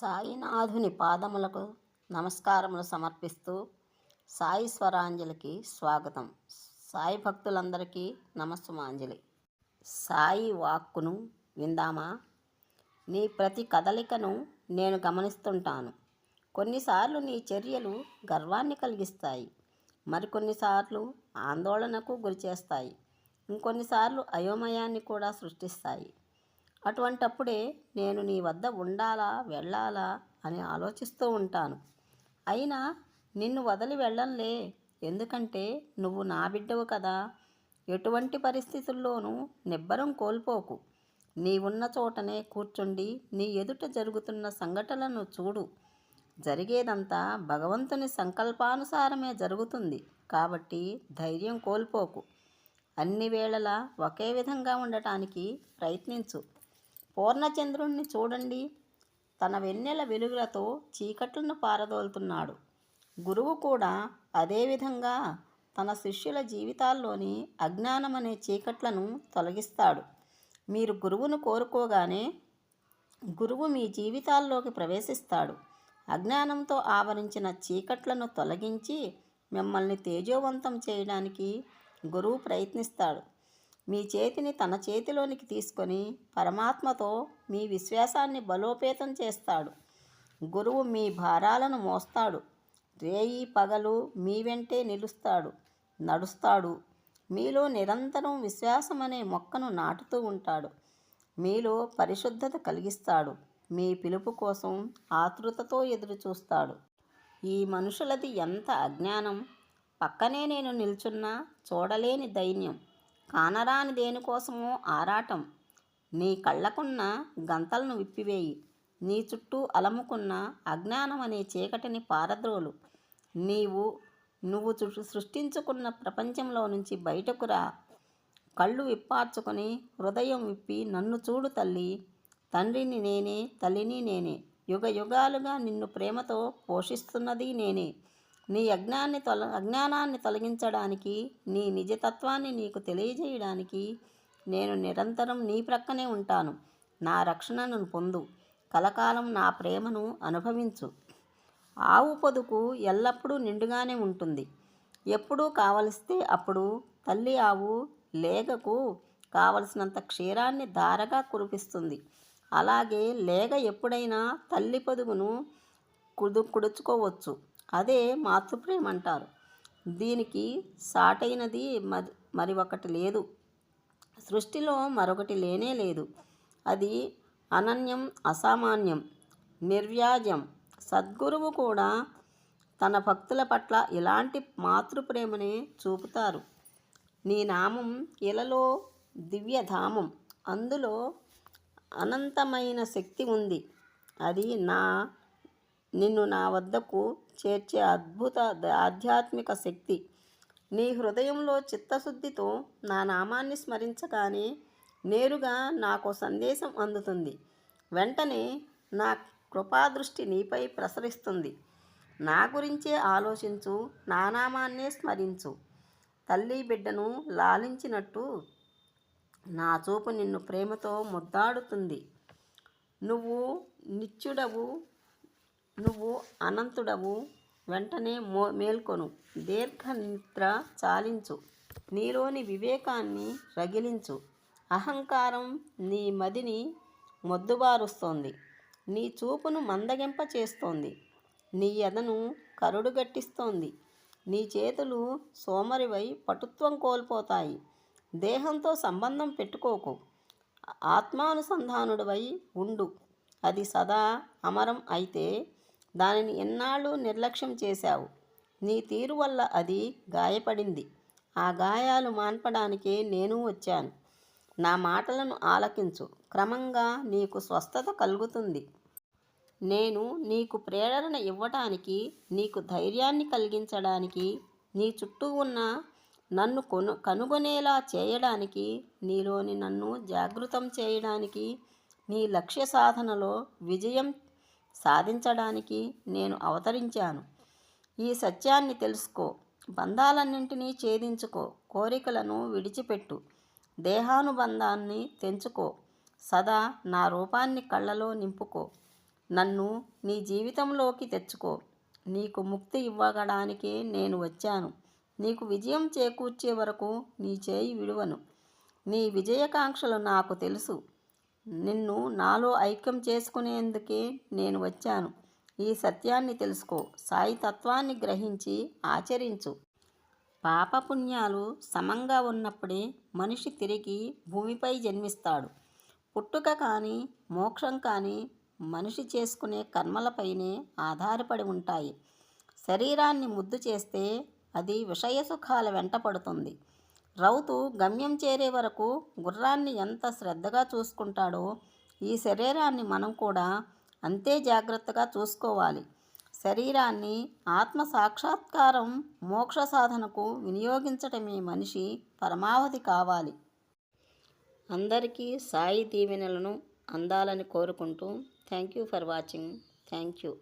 సాయినాథుని పాదములకు నమస్కారములు సమర్పిస్తూ సాయి స్వరాంజలికి స్వాగతం. సాయి భక్తులందరికీ నమస్సుమాంజలి. సాయి వాక్కును విందామా? నీ ప్రతి కదలికను నేను గమనిస్తుంటాను. కొన్నిసార్లు నీ చర్యలు గర్వాన్ని కలిగిస్తాయి. మరికొన్నిసార్లు ఆందోళనకు గురిచేస్తాయి. ఇంకొన్నిసార్లు అయోమయాన్ని కూడా సృష్టిస్తాయి. అటువంటప్పుడే నేను నీ వద్ద ఉండాలా వెళ్ళాలా అని ఆలోచిస్తూ ఉంటాను. అయినా నిన్ను వదిలి వెళ్ళంలే ఎందుకంటే నువ్వు నా బిడ్డవు కదా. ఎటువంటి పరిస్థితుల్లోనూ నిబ్బరం కోల్పోకు. నీ ఉన్న చోటనే కూర్చుండి నీ ఎదుట జరుగుతున్న సంఘటనలను చూడు. జరిగేదంతా భగవంతుని సంకల్పానుసారమే జరుగుతుంది కాబట్టి ధైర్యం కోల్పోకు. అన్ని వేళలా ఒకే విధంగా ఉండటానికి ప్రయత్నించు. పూర్ణచంద్రుణ్ణి చూడండి. తన వెన్నెల వెలుగులతో చీకట్లను పారదోలుతున్నాడు. గురువు కూడా అదేవిధంగా తన శిష్యుల జీవితాల్లోని అజ్ఞానమనే చీకట్లను తొలగిస్తాడు. మీరు గురువును కోరుకోగానే గురువు మీ జీవితాల్లోకి ప్రవేశిస్తాడు. అజ్ఞానంతో ఆవరించిన చీకట్లను తొలగించి మిమ్మల్ని తేజోవంతం చేయడానికి గురువు ప్రయత్నిస్తాడు. మీ చేతిని తన చేతిలోనికి తీసుకొని పరమాత్మతో మీ విశ్వాసాన్ని బలోపేతం చేస్తాడు. గురువు మీ భారాలను మోస్తాడు. రేయి పగలు మీ వెంటే నిలుస్తాడు. నడుస్తాడు. మీలో నిరంతరం విశ్వాసం అనే మొక్కను నాటుతూ ఉంటాడు. మీలో పరిశుద్ధత కలిగిస్తాడు. మీ పిలుపు కోసం ఆతృతతో ఎదురు చూస్తాడు. ఈ మనుషులది ఎంత అజ్ఞానం! పక్కనే నేను నిల్చున్నా చూడలేని దైన్యం. కానరాని దేనికోసమో ఆరాటం. నీ కళ్ళకున్న గంతలను విప్పివేయి. నీ చుట్టూ అలముకున్న అజ్ఞానం అనే చీకటిని పారద్రోలు. నీవు నువ్వు సృష్టించుకున్న ప్రపంచంలో నుంచి బయటకు రా. కళ్ళు విప్పార్చుకొని హృదయం విప్పి నన్ను చూడు తల్లి. తండ్రిని నేనే తల్లిని నేనే. యుగ యుగాలుగా నిన్ను ప్రేమతో పోషిస్తున్నది నేనే. నీ అజ్ఞాన్ని తొల అజ్ఞానాన్ని తొలగించడానికి నీ నిజతత్వాన్ని నీకు తెలియజేయడానికి నేను నిరంతరం నీ ప్రక్కనే ఉంటాను. నా రక్షణను పొందు. కలకాలం నా ప్రేమను అనుభవించు. ఆవు పొదుకు ఎల్లప్పుడూ నిండుగానే ఉంటుంది. ఎప్పుడూ కావలిస్తే అప్పుడు తల్లి ఆవు లేగకు కావలసినంత క్షీరాన్ని ధారగా కురిపిస్తుంది. అలాగే లేగ ఎప్పుడైనా తల్లి పొదుగును కుదు కుడుచుకోవచ్చు. అదే మాతృప్రేమ అంటారు దీనికి సాటైనది మరి మరి ఒకటి లేదు. సృష్టిలో మరొకటి లేనే లేదు. అది అనన్యం అసామాన్యం నిర్వ్యాజం సద్గురువు కూడా తన భక్తుల పట్ల ఇలాంటి మాతృప్రేమనే చూపుతారు. నీ నామం ఇలలో దివ్యధామం. అందులో అనంతమైన శక్తి ఉంది. అది నా నిన్ను నా వద్దకు చేర్చే అద్భుత ఆధ్యాత్మిక శక్తి. నీ హృదయంలో చిత్తశుద్ధితో నా నామాన్ని స్మరించగానే నేరుగా నాకు సందేశం అందుతుంది. వెంటనే నా కృపాదృష్టి నీపై ప్రసరిస్తుంది. నా గురించే ఆలోచించు నా నామాన్నే స్మరించు. తల్లి బిడ్డను లాలించినట్టు నా చూపు నిన్ను ప్రేమతో ముద్దాడుతుంది. నువ్వు నిత్యుడవు నువ్వు అనంతుడవు వెంటనే మో మేల్కొను. దీర్ఘ నిద్ర చాలించు. నీలోని వివేకాన్ని రగిలించు. అహంకారం నీ మదిని మొద్దుబారుస్తోంది. నీ చూపును మందగింప చేస్తోంది. నీ ఎదను కరుడుగట్టిస్తోంది నీ చేతులు సోమరివై పటుత్వం కోల్పోతాయి. దేహంతో సంబంధం పెట్టుకోకు. ఆత్మానుసంధానుడివై ఉండు. అది సదా అమరం అయితే దానిని ఎన్నాళ్ళు నిర్లక్ష్యం చేశావు? నీ తీరు వల్ల అది గాయపడింది. ఆ గాయాలు మాన్పడానికే నేను వచ్చాను. నా మాటలను ఆలకించు. క్రమంగా నీకు స్వస్థత కలుగుతుంది. నేను నీకు ప్రేరణ ఇవ్వటానికి నీకు ధైర్యాన్ని కలిగించడానికి నీ చుట్టూ ఉన్న నన్ను కొను కనుగొనేలా చేయడానికి నీలోని నన్ను జాగృతం చేయడానికి నీ లక్ష్య సాధనలో విజయం సాధించడానికి నేను అవతరించాను. ఈ సత్యాన్ని తెలుసుకో. బంధాలన్నింటినీ ఛేదించుకో. కోరికలను విడిచిపెట్టు. దేహానుబంధాన్ని తెంచుకో. సదా నా రూపాన్ని కళ్ళలో నింపుకో. నన్ను నీ జీవితంలోకి తెచ్చుకో. నీకు ముక్తి ఇవ్వగడానికే నేను వచ్చాను. నీకు విజయం చేకూర్చే వరకు నీ చేయి విడువను. నీ విజయకాంక్షలు నాకు తెలుసు. నిన్ను నాలో ఐక్యం చేసుకునేందుకే నేను వచ్చాను. ఈ సత్యాన్ని తెలుసుకో. సాయి తత్వాన్ని గ్రహించి ఆచరించు. పాపపుణ్యాలు సమంగా ఉన్నప్పుడే మనిషి తిరిగి భూమిపై జన్మిస్తాడు. పుట్టుక కానీ మోక్షం కానీ మనిషి చేసుకునే కర్మలపైనే ఆధారపడి ఉంటాయి. శరీరాన్ని ముద్దు చేస్తే అది విషయ సుఖాల వెంట పడుతుంది. రౌతు గమ్యం చేరే వరకు గుర్రాన్ని ఎంత శ్రద్ధగా చూసుకుంటాడో ఈ శరీరాన్ని మనం కూడా అంతే జాగ్రత్తగా చూసుకోవాలి. శరీరాన్ని ఆత్మ సాక్షాత్కారం మోక్ష సాధనకు వినియోగించటమే మనిషి పరమావధి కావాలి. అందరికీ సాయి దీవెనలను అందాలని కోరుకుంటూ thank you for watching. Thank you.